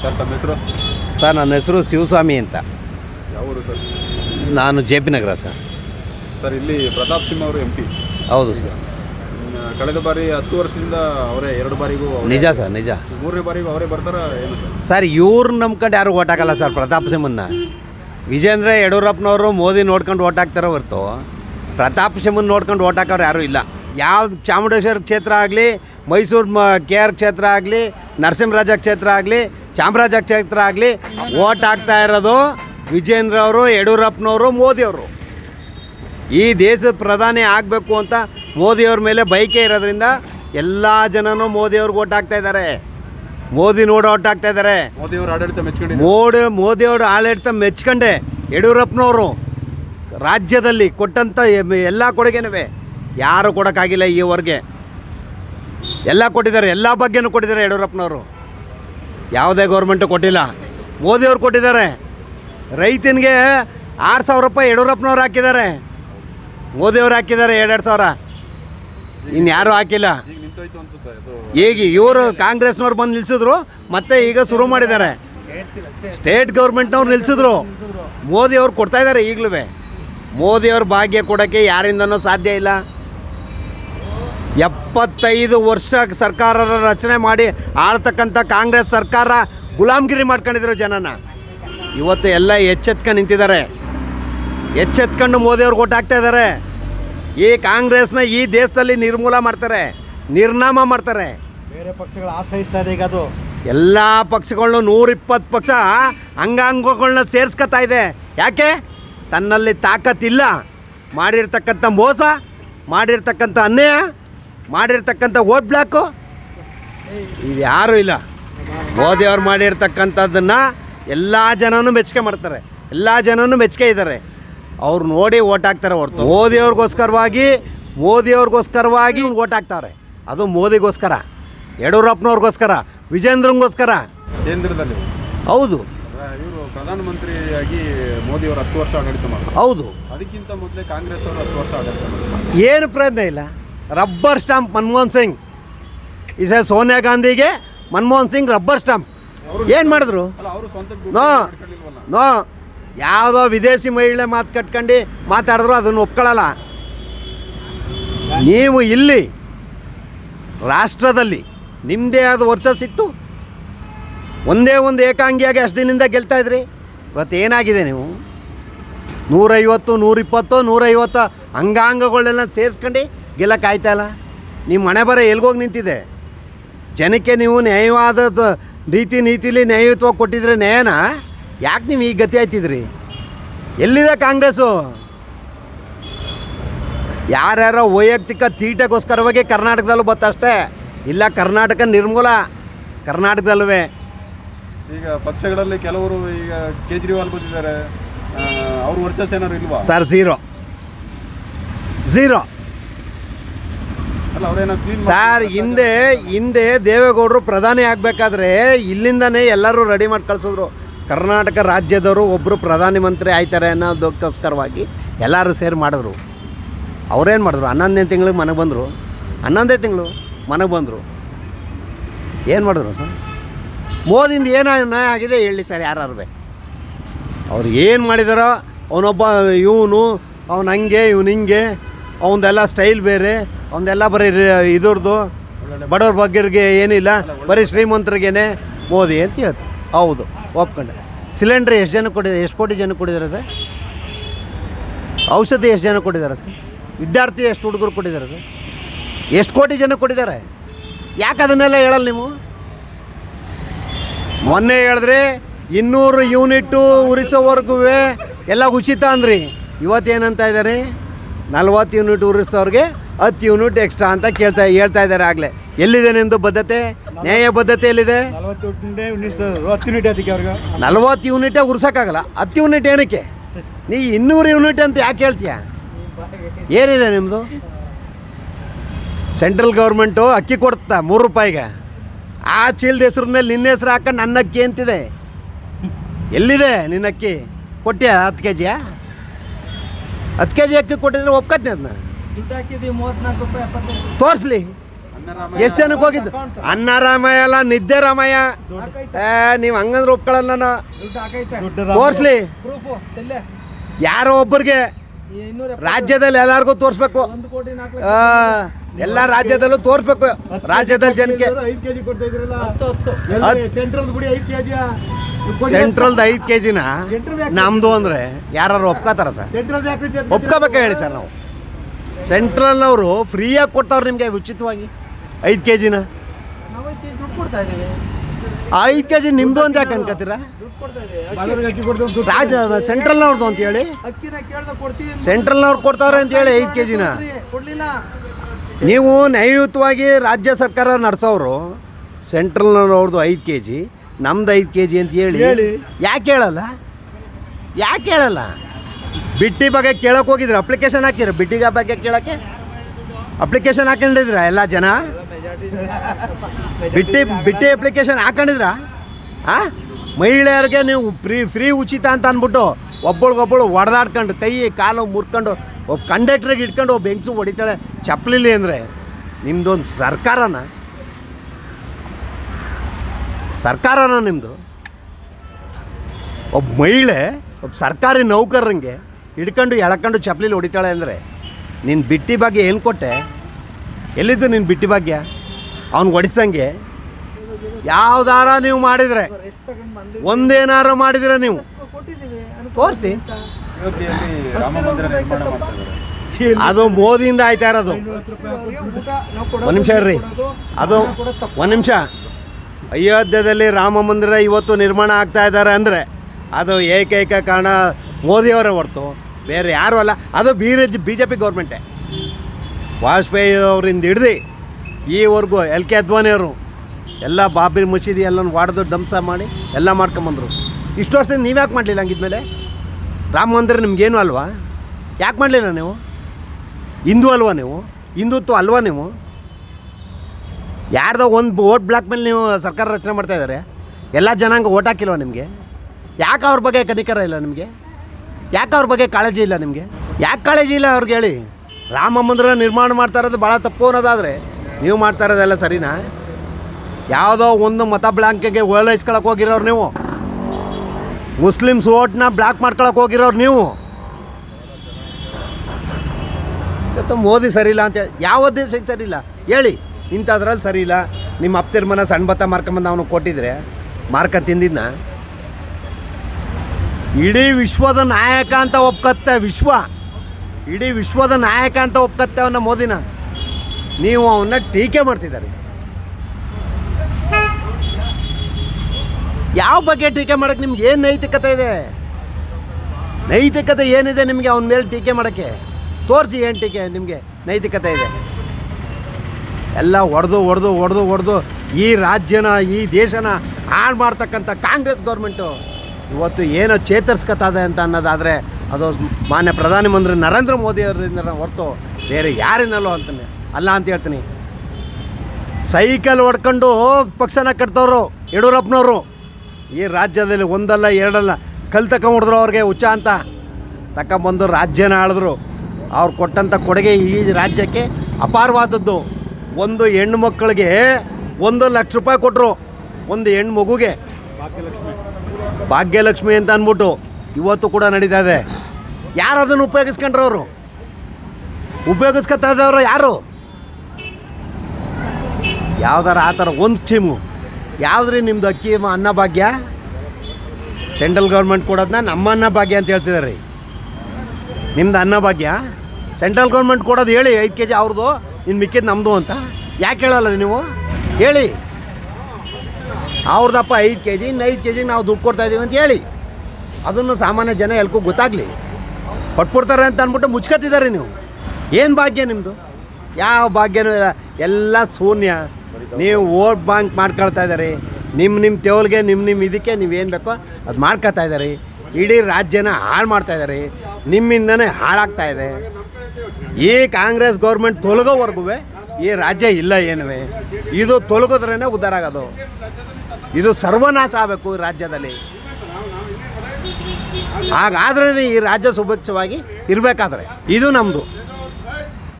Sir ತಮ್ಮ ಹೆಸರು? Sir ನನ್ನ ಹೆಸರು ಶಿವಸ್ವಾಮಿ ಅಂತ. ಯಾವೂರು ಸರ್? ನಾನು J P Nagar sir. Sir ಇಲ್ಲಿ ಪ್ರತಾಪ್ ಸಿಂಹ ಅವರು ಎಂ ಪಿ. ಹೌದು ಸರ್. ಕಳೆದ ಬಾರಿ ಹತ್ತು ವರ್ಷದಿಂದ ಅವರೇ ಎರಡು ಬಾರಿಗೂ ನಿಜ ಸರ್ ನಿಜ. ಮೂರನೇ ಬಾರಿಗೂ ಅವರೇ ಬರ್ತಾರ ಏನು ಸರ್? ಸರ್ ಇವ್ರು ನಂಬ್ಕೊಂಡು ಯಾರು ಓಟ್ ಹಾಕಲ್ಲ ಸರ್ ಪ್ರತಾಪ್ ಸಿಂಹನ್ನ. ವಿಜೇಂದ್ರ ಯಡಿಯೂರಪ್ಪನವರು ಮೋದಿ ನೋಡ್ಕೊಂಡು ಓಟ್ ಹಾಕ್ತಾರೋ ಹೊರ್ತು ಪ್ರತಾಪ್ ಸಿಂಹನ್ ನೋಡ್ಕೊಂಡು ಓಟ್ ಹಾಕೋರು ಯಾರೂ ಇಲ್ಲ. ಯಾವ ಚಾಮುಂಡೇಶ್ವರ ಕ್ಷೇತ್ರ ಆಗಲಿ ಮೈಸೂರು ಮ ಕೆ ಆರ್ ಕ್ಷೇತ್ರ ಆಗಲಿ ನರಸಿಂಹರಾಜ ಕ್ಷೇತ್ರ ಆಗಲಿ ಚಾಮರಾಜ ಕ್ಷೇತ್ರ ಆಗಲಿ ಓಟ್ ಆಗ್ತಾ ಇರೋದು ವಿಜೇಂದ್ರ ಅವರು ಯಡಿಯೂರಪ್ಪನವರು ಮೋದಿಯವರು ಈ ದೇಶದ ಪ್ರಧಾನಿ ಆಗಬೇಕು ಅಂತ ಮೋದಿಯವ್ರ ಮೇಲೆ ಬೈಕೆ ಇರೋದ್ರಿಂದ ಎಲ್ಲ ಜನನೂ ಮೋದಿಯವ್ರಿಗೆ ಓಟ್ ಆಗ್ತಾ ಇದ್ದಾರೆ. ಮೋದಿ ನೋಡಿ ಓಟ್ ಆಗ್ತಾ ಇದ್ದಾರೆ. ಮೋಡಿ ಮೋದಿಯವರು ಆಡಳಿತ ಮೆಚ್ಕೊಂಡೆ ಯಡಿಯೂರಪ್ಪನವರು. ರಾಜ್ಯದಲ್ಲಿ ಕೊಟ್ಟಂಥ ಎಲ್ಲ ಕೊಡುಗೆನವೇ. ಯಾರು ಕೊಡೋಕ್ಕಾಗಿಲ್ಲ ಈವರೆಗೆ ಎಲ್ಲ ಕೊಟ್ಟಿದ್ದಾರೆ ಎಲ್ಲ ಬಗ್ಗೆನೂ ಕೊಟ್ಟಿದ್ದಾರೆ ಯಡಿಯೂರಪ್ಪನವರು. ಯಾವುದೇ ಗೌರ್ಮೆಂಟು ಕೊಟ್ಟಿಲ್ಲ. ಮೋದಿಯವ್ರು ಕೊಟ್ಟಿದ್ದಾರೆ. ರೈತನಿಗೆ ಆರು ಸಾವಿರ ರೂಪಾಯಿ ಯಡಿಯೂರಪ್ಪನವ್ರು ಹಾಕಿದ್ದಾರೆ. ಮೋದಿಯವ್ರು ಹಾಕಿದ್ದಾರೆ ಎರಡೆರಡು ಸಾವಿರ. ಇನ್ಯಾರೂ ಹಾಕಿಲ್ಲ. ಈಗ ಇವರು ಕಾಂಗ್ರೆಸ್ನವ್ರು ಬಂದು ನಿಲ್ಸಿದ್ರು, ಮತ್ತೆ ಈಗ ಶುರು ಮಾಡಿದ್ದಾರೆ. ಸ್ಟೇಟ್ ಗೌರ್ಮೆಂಟ್ನವ್ರು ನಿಲ್ಸಿದ್ರು. ಮೋದಿಯವ್ರು ಕೊಡ್ತಾ ಇದ್ದಾರೆ ಈಗಲೂ ಮೋದಿಯವ್ರ ಭಾಗ್ಯ ಕೊಡೋಕ್ಕೆ ಯಾರಿಂದನೂ ಸಾಧ್ಯ ಇಲ್ಲ. ಎಪ್ಪತ್ತೈದು ವರ್ಷ ಸರ್ಕಾರ ರಚನೆ ಮಾಡಿ ಆಳ್ತಕ್ಕಂಥ ಕಾಂಗ್ರೆಸ್ ಸರ್ಕಾರ ಗುಲಾಮಗಿರಿ ಮಾಡ್ಕೊಂಡಿದ್ರು ಜನನ. ಇವತ್ತು ಎಲ್ಲ ಎಚ್ಚೆತ್ಕೊಂಡು ನಿಂತಿದ್ದಾರೆ. ಎಚ್ಚೆತ್ಕೊಂಡು ಮೋದಿಯವ್ರು ಕೊಟ್ಟಾಗ್ತಾ ಇದ್ದಾರೆ. ಈ ಕಾಂಗ್ರೆಸ್ನ ಈ ದೇಶದಲ್ಲಿ ನಿರ್ಮೂಲ ಮಾಡ್ತಾರೆ ನಿರ್ನಾಮ ಮಾಡ್ತಾರೆ. ಬೇರೆ ಪಕ್ಷಗಳು ಆಶ್ರಯಿಸ್ತಾ ಇದೆ ಈಗ ಅದು. ಎಲ್ಲ ಪಕ್ಷಗಳನ್ನೂ ನೂರಿಪ್ಪತ್ತು ಪಕ್ಷ ಅಂಗಾಂಗಗಳನ್ನ ಸೇರಿಸ್ಕೊತಾ ಇದೆ. ಯಾಕೆ? ತನ್ನಲ್ಲಿ ತಾಕತ್ತಿಲ್ಲ. ಮಾಡಿರ್ತಕ್ಕಂಥ ಮೋಸ ಮಾಡಿರ್ತಕ್ಕಂಥ ಅನ್ಯಾಯ ಮಾಡಿರ್ತಕ್ಕಂಥ ಓಟ್ ಬ್ಲಾಕು? ಇದು ಯಾರೂ ಇಲ್ಲ. ಮೋದಿಯವ್ರು ಮಾಡಿರ್ತಕ್ಕಂಥದ್ದನ್ನು ಎಲ್ಲ ಜನನೂ ಮೆಚ್ಚುಗೆ ಮಾಡ್ತಾರೆ. ಎಲ್ಲ ಜನನೂ ಮೆಚ್ಚುಗೆ ಇದ್ದಾರೆ. ಅವ್ರು ನೋಡಿ ಓಟ್ ಹಾಕ್ತಾರೆ ಹೊರತು. ಮೋದಿಯವ್ರಿಗೋಸ್ಕರವಾಗಿ ಮೋದಿಯವ್ರಿಗೋಸ್ಕರವಾಗಿ ಓಟ್ ಹಾಕ್ತಾರೆ. ಅದು ಮೋದಿಗೋಸ್ಕರ. ಯಡಿಯೂರಪ್ಪನವ್ರಿಗೋಸ್ಕರ ವಿಜೇಂದ್ರಂಗೋಸ್ಕರ ಕೇಂದ್ರದಲ್ಲಿ. ಹೌದು. ಇವರು ಪ್ರಧಾನಮಂತ್ರಿಯಾಗಿ ಮೋದಿ ಅವರು ಹತ್ತು ವರ್ಷ ಆಡಳಿತ ಮಾಡ್ತಾರೆ. ಹೌದು. ಅದಕ್ಕಿಂತ ಮೊದಲೇ ಕಾಂಗ್ರೆಸ್ ಅವರು ಹತ್ತು ವರ್ಷ ಆಡಳಿತ ಏನು ಪ್ರಯತ್ನ ಇಲ್ಲ. Rubber stamp Manmohan Singh. Is is Sonia ಗಾಂಧಿಗೆ ಮನಮೋಹನ್ ಸಿಂಗ್ ರಬ್ಬರ್ ಸ್ಟಾಂಪ್. ಏನು ಮಾಡಿದ್ರು? No no. ಯಾವುದೋ ವಿದೇಶಿ ಮಹಿಳೆ ಮಾತು ಕಟ್ಕೊಂಡು ಮಾತಾಡಿದ್ರು ಅದನ್ನು ಒಪ್ಕೊಳ್ಳಲ್ಲ ನೀವು ಇಲ್ಲಿ ರಾಷ್ಟ್ರದಲ್ಲಿ ನಿಮ್ಮದೇ ಆದ ವರ್ಚಸ್ಸಿತ್ತು ಒಂದೇ ಒಂದು ಏಕಾಂಗಿಯಾಗಿ ಅಷ್ಟು ದಿನದಿಂದ ಗೆಲ್ತಾ ಇದ್ರಿ. ಇವತ್ತು ಏನಾಗಿದೆ ನೀವು? ನೂರೈವತ್ತು ನೂರಿಪ್ಪತ್ತು ನೂರೈವತ್ತು ಅಂಗಾಂಗಗಳನ್ನೆಲ್ಲ ಸೇರಿಸ್ಕೊಂಡು ಗೆಲ್ಲಕ್ಕೆ ಇಲ್ಲ? ನಿಮ್ಮ ಮನೆ ಬರ ಎಲ್ಗೋಗಿ ನಿಂತಿದೆ? ಜನಕ್ಕೆ ನೀವು ನ್ಯಾಯವಾದ ರೀತಿ ನೀತಿಲಿ ನ್ಯಾಯಯುತವಾಗಿ ಕೊಟ್ಟಿದ್ರೆ ನ್ಯಾಯನ? ಯಾಕೆ ನೀವು ಈ ಗತಿ ಆಯ್ತಿದ್ರಿ? ಎಲ್ಲಿದೆ ಕಾಂಗ್ರೆಸ್ಸು? ಯಾರ್ಯಾರೋ ವೈಯಕ್ತಿಕ ತೀಟೆಗೋಸ್ಕರವಾಗಿ ಕರ್ನಾಟಕದಲ್ಲೂ ಬತ್ತಷ್ಟೇ. ಇಲ್ಲ ಕರ್ನಾಟಕ ನಿರ್ಮೂಲ ಕರ್ನಾಟಕದಲ್ಲೂ ಈಗ ಪಕ್ಷಗಳಲ್ಲಿ ಕೆಲವರು ಈಗ ಕೇಜ್ರಿವಾಲ್ ಬಂದಿದ್ದಾರೆ. ಅವ್ರ ವರ್ಚಸ್ ಏನಾದ್ರು ಇಲ್ವಾ? ಸರ್ ಝೀರೋ ಝೀರೋ ಸರ್ ಹಿಂದೆ ಹಿಂದೆ ದೇವೇಗೌಡರು ಪ್ರಧಾನಿ ಆಗಬೇಕಾದ್ರೆ ಇಲ್ಲಿಂದನೇ ಎಲ್ಲರೂ ರೆಡಿ ಮಾಡಿ ಕಳಿಸಿದ್ರು. ಕರ್ನಾಟಕ ರಾಜ್ಯದವರು ಒಬ್ಬರು ಪ್ರಧಾನಿ ಮಂತ್ರಿ ಆಯ್ತಾರೆ ಅನ್ನೋದಕ್ಕೋಸ್ಕರವಾಗಿ ಎಲ್ಲರೂ ಸೇರಿ ಮಾಡಿದ್ರು. ಅವ್ರೇನು ಮಾಡಿದ್ರು? ಹನ್ನೊಂದನೇ ತಿಂಗಳಿಗೆ ಮನೆಗೆ ಬಂದರು. ಹನ್ನೊಂದೇ ತಿಂಗಳು ಮನೆಗೆ ಬಂದರು. ಏನು ಮಾಡಿದ್ರು ಸರ್ ಮೋದಿಂದ ಏನು ನಯ ಆಗಿದೆ ಹೇಳಿ ಸರ್ ಯಾರು ಅವ್ರು ಏನು ಮಾಡಿದಾರೋ ಅವನೊಬ್ಬ ಇವನು ಅವನು ಹಂಗೆ ಇವನು ಹಿಂಗೆ ಅವನದೆಲ್ಲ ಸ್ಟೈಲ್ ಬೇರೆ. ಅವನದೆಲ್ಲ ಬರೀ ಇದ್ರದ್ದು ಬಡವ್ರ ಬಗ್ಗೆ ಏನಿಲ್ಲ ಬರೀ ಶ್ರೀಮಂತರಿಗೇನೆ ಮೋದಿ ಅಂತ ಹೇಳ್ತಾರೆ. ಹೌದು, ಒಪ್ಕೊಂಡೆ. ಸಿಲಿಂಡ್ರ್ ಎಷ್ಟು ಜನ ಕೊಟ್ಟಿದ್ದಾರೆ ಎಷ್ಟು ಕೋಟಿ ಜನ ಕೊಟ್ಟಿದ್ದಾರೆ ಸರ್? ಔಷಧಿ ಎಷ್ಟು ಜನ ಕೊಟ್ಟಿದ್ದಾರೆ ಸರ್? ವಿದ್ಯಾರ್ಥಿ ಎಷ್ಟು ಹುಡುಗರು ಕೊಟ್ಟಿದ್ದಾರೆ ಸರ್? ಎಷ್ಟು ಕೋಟಿ ಜನ ಕೊಟ್ಟಿದ್ದಾರೆ? ಯಾಕೆ ಅದನ್ನೆಲ್ಲ ಹೇಳಲ್ಲ ನೀವು? ಮೊನ್ನೆ ಹೇಳಿದ್ರೆ ಇನ್ನೂರು ಯೂನಿಟ್ಟು ಉರಿಸೋವರೆಗೂ ಎಲ್ಲ ಉಚಿತ ಅಂದ್ರಿ. ಇವತ್ತೇನಂತ ಇದ್ದಾರೆ? ನಲ್ವತ್ತು ಯೂನಿಟ್ ಉರಿಸಿದವ್ರಿಗೆ ಹತ್ತು ಯೂನಿಟ್ ಎಕ್ಸ್ಟ್ರಾ ಅಂತ ಕೇಳ್ತಾ ಹೇಳ್ತಾ ಇದ್ದಾರೆ ಆಗಲೇ. ಎಲ್ಲಿದೆ ನಿಮ್ಮದು ಬದ್ಧತೆ? ನ್ಯಾಯ ಬದ್ಧತೆ ಎಲ್ಲಿದೆ? ನಲವತ್ತು ಯೂನಿಟೇ ಉರ್ಸೋಕ್ಕಾಗಲ್ಲ. ಹತ್ತು ಯೂನಿಟ್ ಏನಕ್ಕೆ? ನೀ ಇನ್ನೂರು ಯೂನಿಟ್ ಅಂತ ಯಾಕೆ ಹೇಳ್ತೀಯ? ಏನಿದೆ ನಿಮ್ಮದು ಸೆಂಟ್ರಲ್ ಗೌರ್ಮೆಂಟು ಅಕ್ಕಿ ಕೊಡ್ತ, ಮೂರು ರೂಪಾಯಿಗೆ. ಆ ಚೀಲದ ಹೆಸರು ಮೇಲೆ ನಿನ್ನ ಹೆಸ್ರು ಹಾಕೊಂಡು ನನ್ನ ಅಕ್ಕಿ ಅಂತಿದೆ. ಎಲ್ಲಿದೆ ನಿನ್ನ ಅಕ್ಕಿ? ಕೊಟ್ಟ್ಯಾ ಹತ್ತು ಕೆ ಜಿಯಾ ಹತ್ತು ಕೆ ಜಿ ಅಕ್ಕಿ ಕೊಟ್ಟಿದ್ರೆ ಒಪ್ಕೋತೀನಿ ಅದನ್ನ. ತೋರಿಸ್ಲಿ. ಎಷ್ಟು ಜನಕ್ಕೆ ಹೋಗಿದ್ದು? ಅನ್ನ ರಾಮಯ್ಯ ಅಲ್ಲ ನಿದ್ದೆ ರಾಮಯ್ಯ. ಏ ನೀವು ಹಂಗಂದ್ರೆ ಒಪ್ಕೊಳ್ಳಲ್ಲ ನಾನು. ತೋರಿಸ್ಲಿ. ಪ್ರೂಫು ಯಾರೋ ಒಬ್ಬರಿಗೆ ರಾಜ್ಯದಲ್ಲಿ ಎಲ್ಲರಿಗೂ ತೋರಿಸ್ಬೇಕು. ಎಲ್ಲಾ ರಾಜ್ಯದಲ್ಲೂ ತೋರಿಸ್ಬೇಕು. ರಾಜ್ಯದಲ್ಲಿ ಜನಕ್ಕೆ ಐದು ಕೆಜಿ ಕೊಡ್ತಾ ಇದ್ರಲ್ಲ ಹತ್ತು ಹತ್ತು. ಸೆಂಟ್ರಲ್ ಗುಡಿ ಐದು ಕೆಜಿ ಸೆಂಟ್ರಲ್ದು ಐದು ಕೆ ಜಿನ ನಮ್ಮದು ಅಂದರೆ ಯಾರು ಒಪ್ಕೋತಾರ ಸರ್? ಒಪ್ಕೋಬೇಕಾ ಹೇಳಿ ಸರ್ ನಾವು? ಸೆಂಟ್ರಲ್ನವರು ಫ್ರೀಯಾಗಿ ಕೊಡ್ತಾವ್ರು ನಿಮಗೆ ಉಚಿತವಾಗಿ ಐದು ಕೆ ಜಿನ ಐದು ಕೆ ಜಿ ನಿಮ್ಮದು ಅಂತ ಯಾಕೆ ಅನ್ಕೋತೀರಾ ರಾಜ ಸೆಂಟ್ರಲ್ನವ್ರದ್ದು ಅಂತ ಹೇಳಿ. ಸೆಂಟ್ರಲ್ನವ್ರು ಕೊಡ್ತಾವ್ರೆ ಅಂತ ಹೇಳಿ ಐದು ಕೆ ಜಿನ ನೀವು ನ್ಯಾಯಯುತವಾಗಿ ರಾಜ್ಯ ಸರ್ಕಾರ ನಡೆಸೋರು ಸೆಂಟ್ರಲ್ನವ್ರದ್ದು ಐದು ಕೆ ಜಿ ನಮ್ದು ಐದು ಕೆ ಜಿ ಅಂತ ಹೇಳಿ. ಹೇಳಿ. ಯಾಕೆ ಹೇಳಲ್ಲ? ಯಾಕೆ ಹೇಳಲ್ಲ? ಬಿಟ್ಟಿ ಬಗ್ಗೆ ಕೇಳಕ್ಕೆ ಹೋಗಿದ್ರೆ. ಅಪ್ಲಿಕೇಶನ್ ಹಾಕಿದ್ರೆ. ಬಿಟ್ಟಿಗ ಬಗ್ಗೆ ಕೇಳೋಕ್ಕೆ? ಅಪ್ಲಿಕೇಶನ್ ಹಾಕೊಂಡಿದ್ರ ಎಲ್ಲ ಜನ? ಬಿಟ್ಟಿ ಬಿಟ್ಟಿ ಅಪ್ಲಿಕೇಶನ್ ಹಾಕೊಂಡಿದ್ರ? ಆ? ಮಹಿಳೆಯರಿಗೆ ನೀವು ಫ್ರೀ ಫ್ರೀ ಉಚಿತ ಅಂತ ಅಂದ್ಬಿಟ್ಟು ಒಬ್ಬಳಿಗೊಬ್ಬಳು ಹೊಡೆದಾಡ್ಕೊಂಡು ಕೈ, ಕಾಲು ಮುರ್ಕೊಂಡು, ಒಬ್ಬ ಕಂಡಕ್ಟ್ರಿಗೆ ಇಟ್ಕೊಂಡು ಒಬ್ಬ ಹೆಂಗ್ಸು ಹೊಡಿತಾಳೆ. ಚಪ್ಪಲಿಲಿ ಅಂದರೆ ನಿಮ್ಮದೊಂದು ಸರ್ಕಾರನ? ಸರ್ಕಾರನ ನಿಮ್ಮದು ಒಬ್ಬ ಮಹಿಳೆ, ಒಬ್ಬ ಸರ್ಕಾರಿ ನೌಕರರಂಗೆ ಹಿಡ್ಕೊಂಡು ಎಳ್ಕೊಂಡು ಚಪ್ಪಲಿಲಿ ಹೊಡಿತಾಳೆ ಅಂದರೆ ನಿನ್ನ ಬಿಟ್ಟಿ ಭಾಗ್ಯ ಏನು ಕೊಟ್ಟೆ? ಎಲ್ಲಿದ್ದು ನಿನ್ನ ಬಿಟ್ಟಿ ಭಾಗ್ಯ? ಅವ್ನು ಹೊಡಿಸಂಗೆ? ಯಾವ್ದಾರ ನೀವು ಮಾಡಿದರೆ, ಒಂದೇನಾರ ಮಾಡಿದಿರ ನೀವು. ತೋರಿಸಿ. ಅದು ಮೋದಿಯಿಂದ ಆಯ್ತಾ ಇರೋದು. ಒಂದು ನಿಮಿಷ ಇರ್ರಿ. ಅದು ಒಂದು ನಿಮಿಷ. ಅಯೋಧ್ಯದಲ್ಲಿ ರಾಮ ಮಂದಿರ ಇವತ್ತು ನಿರ್ಮಾಣ ಆಗ್ತಾ ಇದ್ದಾರೆ ಅಂದರೆ, ಅದು ಏಕೈಕ ಕಾರಣ ಮೋದಿಯವರೇ ಹೊರತು. ಬೇರೆ ಯಾರೂ ಅಲ್ಲ. ಅದು ಬಿ ಬಿ ಜೆ ಪಿ ಗೌರ್ಮೆಂಟೇ ವಾಜಪೇಯಿ ಅವರಿಂದ ಹಿಡ್ದು ಈವರೆಗೂ ಎಲ್ ಕೆ ಅದ್ವಾನಿಯವರು ಎಲ್ಲ ಬಾಬ್ರಿ ಮಸೀದಿ ಎಲ್ಲ ವಾಡ್ದು ಧ್ವಂಸ ಮಾಡಿ ಎಲ್ಲ ಮಾಡ್ಕೊಂಬಂದರು. ಇಷ್ಟು ವರ್ಷದಿಂದ ನೀವು ಯಾಕೆ ಮಾಡಲಿಲ್ಲ ಹಂಗಿದ್ಮೇಲೆ? ರಾಮ ಮಂದಿರ ನಿಮ್ಗೇನು ಅಲ್ವಾ? ಯಾಕೆ ಮಾಡಲಿಲ್ಲ ನೀವು? ಹಿಂದೂ ಅಲ್ವಾ ನೀವು? ಹಿಂದುತ್ವ ಅಲ್ವಾ ನೀವು? ಯಾರ್ದೋ ಒಂದು ಓಟ್ ಬ್ಲಾಕ್ ಮೇಲೆ ನೀವು ಸರ್ಕಾರ ರಚನೆ ಮಾಡ್ತಾ ಇದ್ದಾರೆ ಎಲ್ಲ ಜನಾಂಗ ಓಟ್ ಹಾಕಿಲ್ವ ನಿಮಗೆ? ಯಾಕೆ ಅವ್ರ ಬಗ್ಗೆ ಕನಿಕರ ಇಲ್ಲ ನಿಮಗೆ? ಯಾಕೆ ಅವ್ರ ಬಗ್ಗೆ ಕಾಳಜಿ ಇಲ್ಲ ನಿಮಗೆ? ಯಾಕೆ ಕಾಳಜಿ ಇಲ್ಲ ಅವ್ರಿಗೆ ಹೇಳಿ? ರಾಮ ಮಂದಿರ ನಿರ್ಮಾಣ ಮಾಡ್ತಾ ಇರೋದು ಭಾಳ ತಪ್ಪು ಅನ್ನೋದಾದರೆ ನೀವು ಮಾಡ್ತಾ ಇರೋದೆಲ್ಲ ಸರಿನಾ? ಯಾವುದೋ ಒಂದು ಮತ ಬ್ಲಾಂಕಿಗೆ ಓಲೈಸ್ಕೊಳಕ್ಕೆ ಹೋಗಿರೋರು ನೀವು. ಮುಸ್ಲಿಮ್ಸ್ ಓಟ್ನ ಬ್ಲಾಕ್ ಮಾಡ್ಕೊಳಕ್ಕೆ ಹೋಗಿರೋರು ನೀವು. ಇವತ್ತು ಮೋದಿ ಸರಿ ಇಲ್ಲ ಅಂತೇಳಿ ಯಾವ ದೇಶಕ್ಕೆ ಸರಿ ಇಲ್ಲ? ಹೇಳಿ, ಇಂಥದ್ರಲ್ಲಿ ಸರಿ ಇಲ್ಲ. ನಿಮ್ಮ ಅಪ್ತಿರ್ಮನ ಸಣ್ಣ ಭತ್ತ ಮಾರ್ಕೊಂಬಂದು ಅವನು ಕೊಟ್ಟಿದ್ರೆ ಮಾರ್ಕ ತಿಂದಿದ್ನ? ಇಡೀ ವಿಶ್ವದ ನಾಯಕ ಅಂತ ಒಪ್ಕತ್ತೆ ವಿಶ್ವ. ಇಡೀ ವಿಶ್ವದ ನಾಯಕ ಅಂತ ಒಪ್ಕತ್ತೆ ಅವನ ಮೋದಿನ. ನೀವು ಅವನ್ನ ಟೀಕೆ ಮಾಡ್ತಿದ್ದಾರೆ. ಯಾವ ಬಗ್ಗೆ ಟೀಕೆ ಮಾಡಕ್ಕೆ ನಿಮ್ಗೆ ಏನು ನೈತಿಕತೆ ಇದೆ? ನೈತಿಕತೆ ಏನಿದೆ ನಿಮಗೆ ಅವನ ಮೇಲೆ ಟೀಕೆ ಮಾಡೋಕ್ಕೆ? ತೋರಿಸಿ ಏನು ಟೀಕೆ ನಿಮಗೆ ನೈತಿಕತೆ ಇದೆ. ಎಲ್ಲ ಹೊಡೆದು ಹೊಡೆದು ಹೊಡೆದು ಹೊಡೆದು ಈ ರಾಜ್ಯನ, ಈ ದೇಶನ ಹಾಳು ಮಾಡ್ತಕ್ಕಂಥ ಕಾಂಗ್ರೆಸ್ ಗೌರ್ಮೆಂಟು. ಇವತ್ತು ಏನೋ ಇದೆ ಅಂತ ಅನ್ನೋದಾದರೆ ಅದು ಮಾನ್ಯ ಪ್ರಧಾನಮಂತ್ರಿ ನರೇಂದ್ರ ಮೋದಿ ಅವರಿಂದ ಹೊರತು ಬೇರೆ ಯಾರಿಂದಲೋ ಅಂತಾನೆ. ಅಲ್ಲ ಅಂತ ಹೇಳ್ತೀನಿ. ಸೈಕಲ್ ಹೊಡ್ಕೊಂಡು ಪಕ್ಷನ ಕಟ್ತವ್ರು ಯಡಿಯೂರಪ್ಪನವರು. ಈ ರಾಜ್ಯದಲ್ಲಿ ಒಂದಲ್ಲ, ಎರಡಲ್ಲ, ಕಲ್ ತಕೊಂಡ್ಬಿಡಿದ್ರು ಅವ್ರಿಗೆ ಹುಚ್ಚ ಅಂತ. ತಗೊಂಬಂದು ರಾಜ್ಯನ ಆಳಿದ್ರು. ಅವ್ರು ಕೊಟ್ಟಂಥ ಕೊಡುಗೆ ಈ ರಾಜ್ಯಕ್ಕೆ ಅಪಾರವಾದದ್ದು. ಒಂದು ಹೆಣ್ಣು ಮಕ್ಕಳಿಗೆ ಒಂದು ಲಕ್ಷ ರೂಪಾಯಿ ಕೊಟ್ಟರು ಒಂದು ಹೆಣ್ಣು ಮಗುಗೆ. ಭಾಗ್ಯಲಕ್ಷ್ಮಿ ಅಂತ ಅಂದ್ಬಿಟ್ಟು ಇವತ್ತು ಕೂಡ ನಡೀತಾ ಇದೆ. ಯಾರು ಅದನ್ನು ಉಪಯೋಗಿಸ್ಕೊಂಡ್ರು ಅವರು? ಉಪಯೋಗಿಸ್ಕೊತಾ ಇದ್ದವರು ಯಾರು? ಯಾವ್ದಾರ ಆ ಥರ ಒಂದು ಸ್ಕೀಮು ಯಾವುದ್ರಿ ನಿಮ್ದು ಅಕ್ಕಿ ಅನ್ನಭಾಗ್ಯ ಅನ್ನ ಭಾಗ್ಯ? ಸೆಂಟ್ರಲ್ ಗೌರ್ಮೆಂಟ್ ಕೊಡೋದನ್ನ ನಮ್ಮ ಅನ್ನ ಭಾಗ್ಯ ಅಂತ ಹೇಳ್ತಿದ್ದಾರೆ ರೀ ನಿಮ್ದು ಅನ್ನ ಭಾಗ್ಯ? ಸೆಂಟ್ರಲ್ ಗೌರ್ಮೆಂಟ್ ಕೊಡೋದು ಹೇಳಿ ಐದು ಕೆ ಜಿ ಅವ್ರದ್ದು ಇನ್ನು ಮಿಕ್ಕಿದ್ದು ನಮ್ಮದು ಅಂತ. ಯಾಕೆ ಹೇಳಲ್ಲ ನೀವು? ಹೇಳಿ. ಅವ್ರದಪ್ಪ ಐದು ಕೆ ಜಿ ಇನ್ನು ಐದು ಕೆ ಜಿಗೆ ನಾವು ದುಡ್ಡು ಕೊಡ್ತಾ ಇದ್ದೀವಿ ಅಂತ ಹೇಳಿ. ಅದನ್ನು ಸಾಮಾನ್ಯ ಜನ ಎಲ್ಕೂ ಗೊತ್ತಾಗಲಿ. ಕೊಟ್ಬಿಡ್ತಾರೆ ಅಂತ ಅಂದ್ಬಿಟ್ಟು ಮುಚ್ಕತ್ತಿದ್ದಾರೆ ನೀವು. ಏನು ಭಾಗ್ಯ ನಿಮ್ಮದು ಯಾವ ಭಾಗ್ಯನೂ ಇಲ್ಲ. ಎಲ್ಲ ಶೂನ್ಯ. ನೀವು ವೋಟ್ ಬ್ಯಾಂಕ್ ಮಾಡ್ಕೊಳ್ತಾ ಇದ್ದಾರೆ. ನಿಮ್ಮ ನಿಮ್ಮ ತೆವಲ್ಗೆ ನಿಮ್ಮ ನಿಮ್ಮ ಇದಕ್ಕೆ ನೀವೇನು ಬೇಕೋ ಅದು ಮಾಡ್ಕೊತಾ ಇದ್ದಾರೆ. ಇಡೀ ರಾಜ್ಯನ ಹಾಳು ಮಾಡ್ತಾ ಇದ್ದಾರೆ. ನಿಮ್ಮಿಂದನೇ ಹಾಳಾಗ್ತಾ ಇದೆ. ಈ ಕಾಂಗ್ರೆಸ್ ಗೌರ್ಮೆಂಟ್ ತೊಲಗೋವರೆಗೂ ಈ ರಾಜ್ಯ ಇಲ್ಲ ಏನುವೆ. ಇದು ತೊಲಗೋದ್ರೇ ಉದ್ಧಾರ ಆಗೋದು. ಇದು ಸರ್ವನಾಶ ಆಗಬೇಕು ರಾಜ್ಯದಲ್ಲಿ. ಹಾಗಾದ್ರೆ ಈ ರಾಜ್ಯ ಸುಭಿಕ್ಷವಾಗಿ ಇರಬೇಕಾದ್ರೆ. ಇದು ನಮ್ಮದು